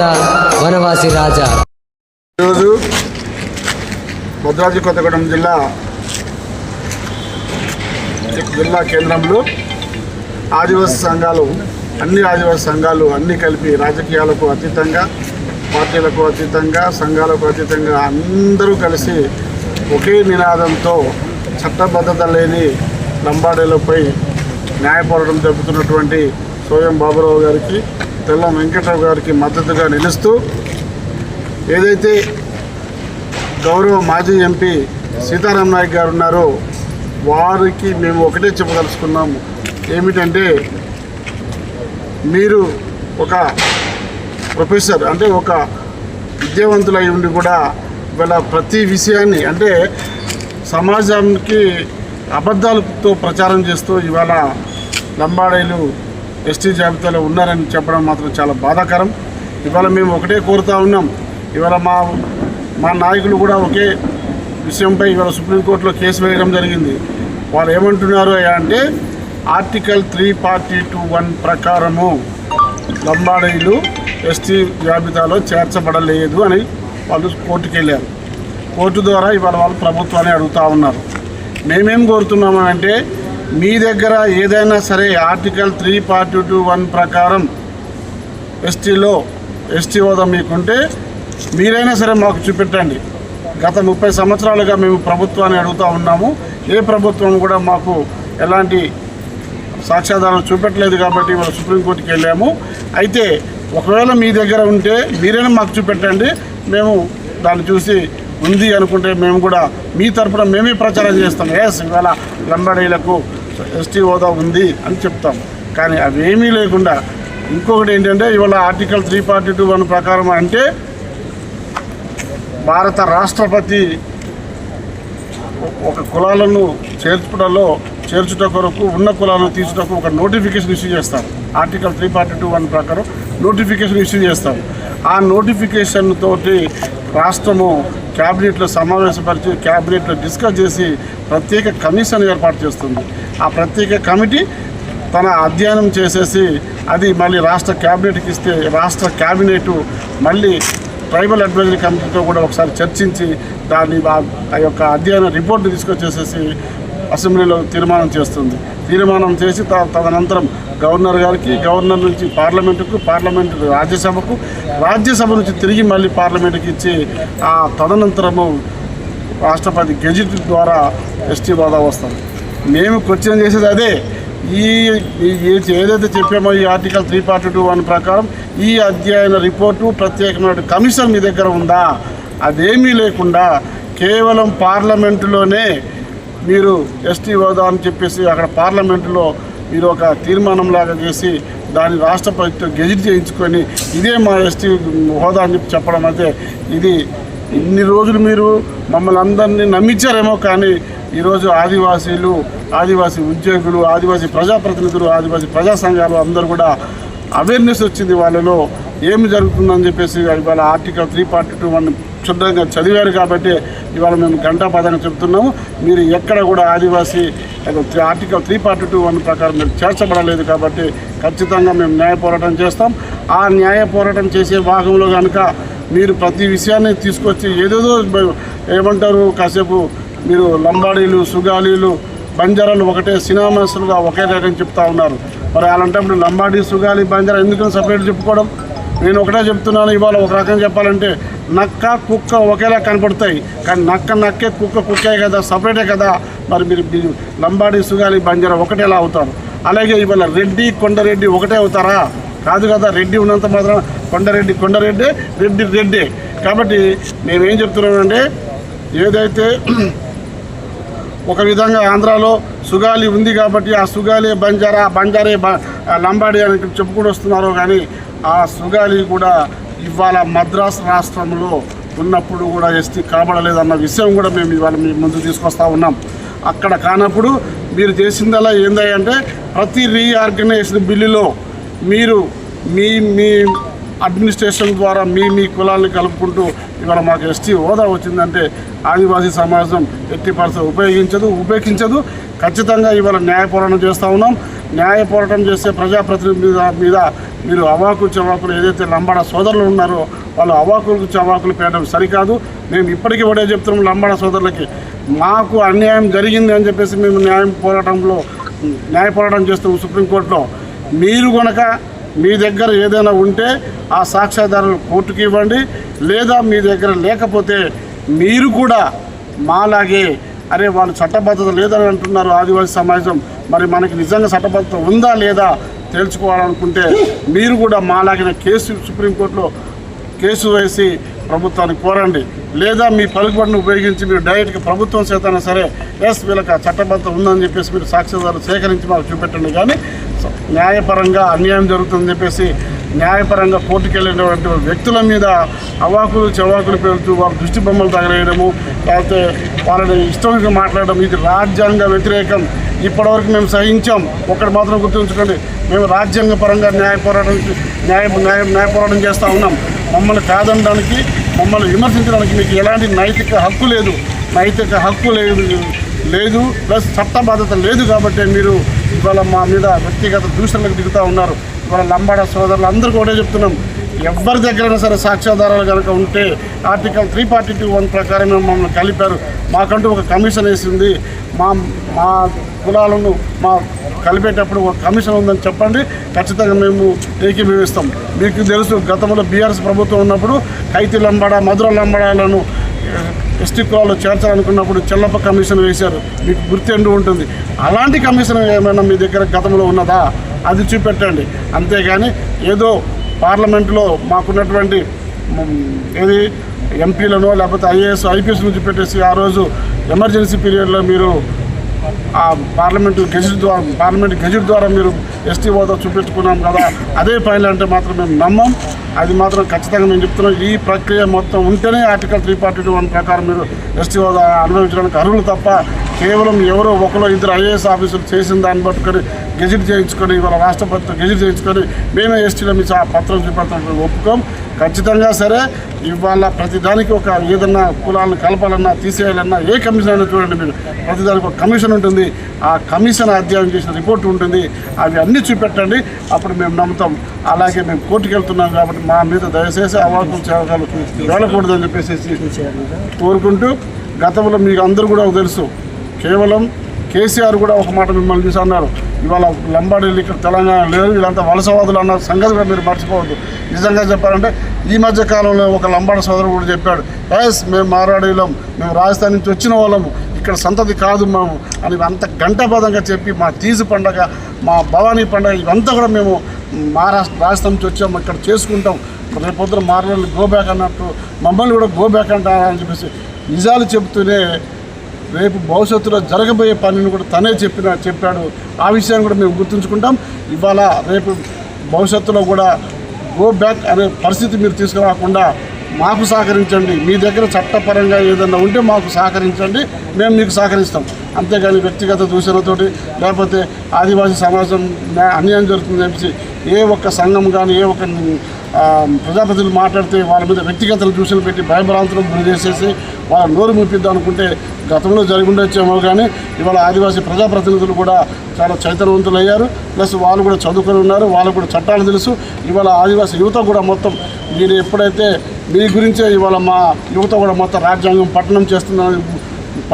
రాధా వనవాసి రాజా. ఈరోజు భద్రాద్రి కొత్తగూడెం జిల్లా జిల్లా కేంద్రంలో ఆదివాసీ సంఘాలు అన్ని ఆదివాసీ సంఘాలు అన్నీ కలిపి రాజకీయాలకు అతీతంగా పార్టీలకు అతీతంగా సంఘాలకు అతీతంగా అందరూ కలిసి ఒకే నినాదంతో చట్టబద్ధత లేని లంబాడీలపై న్యాయపోరాటం జరుపుతున్నటువంటి సోయం బాబురావు గారికి తెల్ల వెంకటరావు గారికి మద్దతుగా నిలుస్తూ ఏదైతే గౌరవ మాజీ ఎంపీ సీతారాం నాయక్ గారు ఉన్నారో వారికి మేము ఒకటే చెప్పదలుచుకున్నాము. ఏమిటంటే మీరు ఒక ప్రొఫెసర్ అంటే ఒక విద్యావంతులై ఉండి కూడా ఇవాళ ప్రతి విషయాన్ని అంటే సమాజానికి అబద్ధాలతో ప్రచారం చేస్తూ ఇవాళ లంబాడీలు ఎస్టీ జాబితాలో ఉన్నారని చెప్పడం మాత్రం చాలా బాధాకరం. ఇవాళ మేము ఒకటే కోరుతా ఉన్నాం. ఇవాళ మా మా నాయకులు కూడా ఒకే విషయంపై ఇవాళ సుప్రీంకోర్టులో కేసు వేయడం జరిగింది. వాళ్ళు ఏమంటున్నారు అంటే article three forty two one ప్రకారము లంబాడీలు ఎస్టీ జాబితాలో చేర్చబడలేదు అని వాళ్ళు కోర్టుకు వెళ్ళారు. కోర్టు ద్వారా ఇవాళ వాళ్ళు ప్రభుత్వాన్ని అడుగుతూ ఉన్నారు. మేమేం కోరుతున్నామంటే మీ దగ్గర ఏదైనా సరే article three forty two one ప్రకారం ఎస్టీలో ఎస్టీ హోదా మీకుంటే మీరైనా సరే మాకు చూపెట్టండి. గత ముప్పై సంవత్సరాలుగా మేము ప్రభుత్వాన్ని అడుగుతూ ఉన్నాము. ఏ ప్రభుత్వం కూడా మాకు ఎలాంటి సాక్ష్యాధారం చూపెట్టలేదు కాబట్టి ఇవాళ సుప్రీంకోర్టుకి వెళ్ళాము. అయితే ఒకవేళ మీ దగ్గర ఉంటే మీరైనా మాకు చూపెట్టండి. మేము దాన్ని చూసి ఉంది అనుకుంటే మేము కూడా మీ తరపున మేమే ప్రచారం చేస్తాం. ఎస్ ఇవాళ లంబాడీలకు ఎస్టీ హోదా ఉంది అని చెప్తాం. కానీ అవేమీ లేకుండా ఇంకొకటి ఏంటంటే ఇవాళ article three forty two one ప్రకారం అంటే భారత రాష్ట్రపతి ఒక కులాలను చేర్చుటలో చేర్చుట కొరకు ఉన్న కులాలను తీసుటకు ఒక నోటిఫికేషన్ ఇష్యూ చేస్తారు. Article three forty two one ప్రకారం నోటిఫికేషన్ ఇష్యూ చేస్తారు ఆ నోటిఫికేషన్ తోటి రాష్ట్రము క్యాబినెట్లో సమావేశపరిచి క్యాబినెట్లో డిస్కస్ చేసి ప్రత్యేక కమిషన్ ఏర్పాటు చేస్తుంది. ఆ ప్రత్యేక కమిటీ తన అధ్యయనం చేసేసి అది మళ్ళీ రాష్ట్ర క్యాబినెట్కి ఇస్తే రాష్ట్ర క్యాబినెట్ మళ్ళీ ట్రైబల్ అడ్వైజరీ కమిటీతో కూడా ఒకసారి చర్చించి దాన్ని ఆ- ఆ యొక్క అధ్యయన రిపోర్ట్ తీసుకొచ్చేసేసి అసెంబ్లీలో తీర్మానం చేస్తుంది. తీర్మానం చేసి తదనంతరం గవర్నర్ గారికి గవర్నర్ నుంచి పార్లమెంటుకు పార్లమెంట్ రాజ్యసభకు రాజ్యసభ నుంచి తిరిగి మళ్ళీ పార్లమెంటుకి ఇచ్చి ఆ తదనంతరము రాష్ట్రపతి గెజిట్ ద్వారా ఎస్టీ హోదా వస్తుంది. మేము క్వశ్చన్ చేసేది అదే. ఈ ఈ- ఏదైతే చెప్పామో ఈ article three forty two one ప్రకారం ఈ అధ్యయన రిపోర్టు ప్రత్యేకమైన కమిషన్ మీ దగ్గర ఉందా? అదేమీ లేకుండా కేవలం పార్లమెంటులోనే మీరు ఎస్టీ హోదా అని చెప్పేసి అక్కడ పార్లమెంటులో మీరు ఒక తీర్మానం లాగా చేసి దాన్ని రాష్ట్రపతితో గెజిట్ చేయించుకొని ఇదే మా ఎస్టీ హోదా అని చెప్పి చెప్పడం అయితే ఇది ఇన్ని రోజులు మీరు మమ్మల్ని అందరినీ నమ్మించారేమో కానీ ఈరోజు ఆదివాసీలు ఆదివాసీ ఉద్యోగులు ఆదివాసీ ప్రజాప్రతినిధులు ఆదివాసీ ప్రజా సంఘాలు అందరూ కూడా అవేర్నెస్ వచ్చింది వాళ్ళలో. ఏమి జరుగుతుందని చెప్పేసి ఇవాళ article three forty two one క్షుద్రంగా చదివారు కాబట్టి ఇవాళ మేము గంటాపదంగా చెప్తున్నాము. మీరు ఎక్కడ కూడా Adivasi article three forty two one ప్రకారం మీరు చేర్చబడలేదు కాబట్టి ఖచ్చితంగా మేము న్యాయ పోరాటం చేస్తాం. ఆ న్యాయ పోరాటం చేసే భాగంలో కనుక మీరు ప్రతి విషయాన్ని తీసుకొచ్చి ఏదేదో ఏమంటారు కాసేపు మీరు లంబాడీలు సుగాలీలు బంజారాలు ఒకటే సినిమాసులుగా ఒకే రకం చెప్తా ఉన్నారు. మరి అలాంటప్పుడు లంబాడీ సుగాలి బంజారా ఎందుకని సపరేట్ చెప్పుకోవడం? నేను ఒకటే చెప్తున్నాను ఇవాళ ఒక రకం చెప్పాలంటే నక్క కుక్క ఒకేలా కనపడతాయి. కానీ నక్క నక్కే కుక్క కుక్కే కదా సపరేటే కదా. మరి మీరు లంబాడి లంబాడీ సుగాలి బంజారా ఒకటే ఎలా అవుతారు? అలాగే ఇవాళ రెడ్డి కొండరెడ్డి ఒకటే అవుతారా? కాదు కదా రెడ్డి ఉన్నంత మాత్రం కొండరెడ్డి కొండరెడ్డి రెడ్డి రెడ్డి. కాబట్టి మేమేం చెప్తున్నామంటే ఏదైతే ఒక విధంగా ఆంధ్రాలో సుగాలి ఉంది కాబట్టి ఆ సుగాలి బంజారా బంజారే లంబాడి అని చెప్పుకుని వస్తున్నారు కానీ ఆ సుగాలి కూడా ఇవాళ మద్రాసు రాష్ట్రంలో ఉన్నప్పుడు కూడా ఎస్టీ కాబడలేదన్న విషయం కూడా మేము ఇవాళ మీ ముందు తీసుకొస్తా ఉన్నాం. అక్కడ కానప్పుడు మీరు చేసిందలా ఏందంటే ప్రతి రీఆర్గనైజ్డ్ బిల్లులో మీరు మీ మీ అడ్మినిస్ట్రేషన్ ద్వారా మీ మీ కులాన్ని కలుపుకుంటూ ఇవాళ మాకు ఎస్టీ హోదా వచ్చిందంటే ఆదివాసీ సమాజం ఎట్టి పరిస్థితి ఉపయోగించదు ఉపేక్షించదు. ఖచ్చితంగా ఇవాళ న్యాయ పోరాటం చేస్తూ ఉన్నాం. న్యాయ పోరాటం చేసే ప్రజాప్రతినిధి మీద- మీద మీరు అవాకులు చవాకులు ఏదైతే లంబాడ సోదరులు ఉన్నారో వాళ్ళు అవాకులకు చవాకులు పేయడం సరికాదు. మేము ఇప్పటికీ ఒకటే చెప్తున్నాం లంబాడ సోదరులకి మాకు అన్యాయం జరిగింది అని చెప్పేసి మేము న్యాయం పోరాటంలో న్యాయ పోరాటం చేస్తాం సుప్రీంకోర్టులో మీరు గనక మీ దగ్గర ఏదైనా ఉంటే ఆ సాక్ష్యాధారాలు కోర్టుకి ఇవ్వండి లేదా మీ దగ్గర లేకపోతే మీరు కూడా మాలాగే అరే వాళ్ళు చట్టబద్ధత లేదని అంటున్నారు ఆదివాసీ సమాజం మరి మనకి నిజంగా చట్టబద్ధత ఉందా లేదా తెలుసుకోవాలనుకుంటే మీరు కూడా మాలాగిన కేసు సుప్రీంకోర్టులో కేసు వేసి ప్రభుత్వాన్ని కోరండి. లేదా మీ పలుకుబడిని ఉపయోగించి మీరు డైరెక్ట్గా ప్రభుత్వం చేతనా సరే ఎస్ వీళ్ళకి ఆ చట్టబద్ధత ఉందని చెప్పేసి మీరు సాక్ష్యాధారాలు సేకరించి మాకు చూపెట్టండి. కానీ న్యాయపరంగా అన్యాయం జరుగుతుందని చెప్పేసి న్యాయపరంగా కోర్టుకు వెళ్ళినటువంటి వ్యక్తుల మీద అవాకులు చెవాకులు పేరుతూ వాళ్ళ దృష్టి బొమ్మలు తగలేయడము లేకపోతే వాళ్ళని ఇష్టంగా మాట్లాడడం ఇది రాజ్యాంగ వ్యతిరేకం. ఇప్పటివరకు మేము సహించాం. ఒకటి మాత్రం గుర్తుంచుకోండి. మేము రాజ్యాంగ పరంగా న్యాయ పోరాటం న్యాయ న్యాయ న్యాయ పోరాటం చేస్తూ ఉన్నాం. మమ్మల్ని కాదనడానికి మమ్మల్ని విమర్శించడానికి మీకు ఎలాంటి నైతిక హక్కు లేదు. నైతిక హక్కు లేదు లేదు ప్లస్ చట్టబద్ధత లేదు కాబట్టి మీరు ఇవాళ మా మీద వ్యక్తిగత దూషణలకు దిగుతూ ఉన్నారు. ఇవాళ లంబాడ సోదరులు అందరూ కూడా చెప్తున్నాం. ఎవరి దగ్గరైనా సరే సాక్ష్యాధారాలు కనుక ఉంటే article three forty two one ప్రకారం మమ్మల్ని కలిపారు. మాకంటూ ఒక కమిషన్ వేసింది. మా మా కులాలను మా కలిపేటప్పుడు ఒక కమిషన్ ఉందని చెప్పండి. ఖచ్చితంగా మేము ఏకీభవిస్తాం మీకు తెలుసు గతంలో బీఆర్ఎస్ ప్రభుత్వం ఉన్నప్పుడు కైతి లంబడ మధుర లంబడాలను ఎస్టీ కులాలు చేర్చాలనుకున్నప్పుడు చెల్లప్ప కమిషన్ వేశారు. మీకు గుర్తెండు ఉంటుంది. అలాంటి కమిషన్ ఏమైనా మీ దగ్గర గతంలో ఉన్నదా? అది చూపెట్టండి. అంతేగాని ఏదో పార్లమెంట్లో మాకున్నటువంటి ఏది ఎంపీలను లేకపోతే ఐఏఎస్ ఐపీఎస్ నుంచి పెట్టేసి ఆ రోజు ఎమర్జెన్సీ పీరియడ్లో మీరు ఆ పార్లమెంటు గెజిట్ ద్వారా పార్లమెంట్ గెజిట్ ద్వారా మీరు ఎస్టీ హోదా చూపెట్టుకున్నాం కదా అదే ఫైల్ అంటే మాత్రం మేము నమ్మం. అది మాత్రం ఖచ్చితంగా మేము చెప్తున్నాం. ఈ ప్రక్రియ మొత్తం ఉంటేనే article three forty two one ప్రకారం మీరు ఎస్టీ హోదా అనుభవించడానికి అర్హులు తప్ప కేవలం ఎవరో ఒకరో ఇద్దరు ఐఏఎస్ ఆఫీసులు చేసిన దాన్ని పట్టుకొని గెజిట్ చేయించుకొని ఇవాళ ప్రభుత్వం గెజిట్ చేయించుకొని మేమే ఎస్టీలో మీ ఆ పత్రం చూపెడతాం ఒప్పుకోం. ఖచ్చితంగా సరే ఇవాళ ప్రతిదానికి ఒక ఏదన్నా కులాలను కలపాలన్నా తీసేయాలన్నా ఏ కమిషన్ అయినా చూడండి మీరు. ప్రతిదానికి ఒక కమిషన్ ఉంటుంది. ఆ కమిషన్ అధ్యయనం చేసిన రిపోర్ట్ ఉంటుంది. అవి అన్నీ చూపెట్టండి. అప్పుడు మేము నమ్ముతాం. అలాగే మేము కోర్టుకు వెళ్తున్నాం కాబట్టి మా మీద దయచేసి అవాకులు చేయాలి వెళ్ళకూడదని చెప్పేసి కోరుకుంటూ గతంలో మీకు అందరూ కూడా తెలుసు. కేవలం కేసీఆర్ కూడా ఒక మాట మిమ్మల్ని చూసి అన్నారు. ఇవాళ లంబాడీలు ఇక్కడ తెలంగాణ లేరు వీళ్ళంతా వలసవాదులు అన్న సంగతి కూడా మీరు మర్చిపోవద్దు. నిజంగా చెప్పాలంటే ఈ మధ్య కాలంలో ఒక లంబాడ సోదరుడు కూడా చెప్పాడు ఎస్ మేము మారాడీలం మేము రాజస్థాన్ నుంచి వచ్చిన వాళ్ళము ఇక్కడ సంతతి కాదు మేము అని అంత గంటపదంగా చెప్పి మా తీజు పండగ మా భవానీ పండగ ఇవంతా కూడా మేము మహారాష్ట్ర రాజస్థాన్ నుంచి వచ్చాము ఇక్కడ చేసుకుంటాం. రేపొద్దున మారవాళ్ళు గో బ్యాక్ అన్నట్టు మమ్మల్ని కూడా గో బ్యాక్ అంటారని చెప్పేసి నిజాలు చెబుతూనే రేపు భవిష్యత్తులో జరగబోయే పనిని కూడా తనే చెప్పిన చెప్పాడు. ఆ విషయాన్ని కూడా మేము గుర్తుంచుకుంటాం. ఇవాళ రేపు భవిష్యత్తులో కూడా గో బ్యాక్ అనే పరిస్థితి మీరు తీసుకురాకుండా మాకు సహకరించండి. మీ దగ్గర చట్టపరంగా ఏదైనా ఉంటే మాకు సహకరించండి. మేము మీకు సహకరిస్తాం. అంతేగాని వ్యక్తిగత దూషణతోటి లేకపోతే ఆదివాసీ సమాజం అన్యాయం జరుగుతుంది చెప్పేసి ఏ ఒక్క సంఘం కానీ ఏ ఒక్క ఆ, ప్రజాప్రతినిధులు మాట్లాడితే వాళ్ళ మీద వ్యక్తిగత దూషణలు పెట్టి భయభ్రాంతులకు గురి చేసేసి వాళ్ళ నోరు ముప్పిద్దాం అనుకుంటే గతంలో జరిగి ఉండొచ్చేమో కానీ ఇవాళ ఆదివాసీ ప్రజాప్రతినిధులు కూడా చాలా చైతన్యవంతులు అయ్యారు ప్లస్ వాళ్ళు కూడా చదువుకొని ఉన్నారు వాళ్ళకు కూడా చట్టాలు తెలుసు. ఇవాళ ఆదివాసీ యువత కూడా మొత్తం మీరు ఎప్పుడైతే మీ గురించే ఇవాళ మా యువత కూడా మొత్తం రాజ్యాంగం పట్టణం చేస్తుందని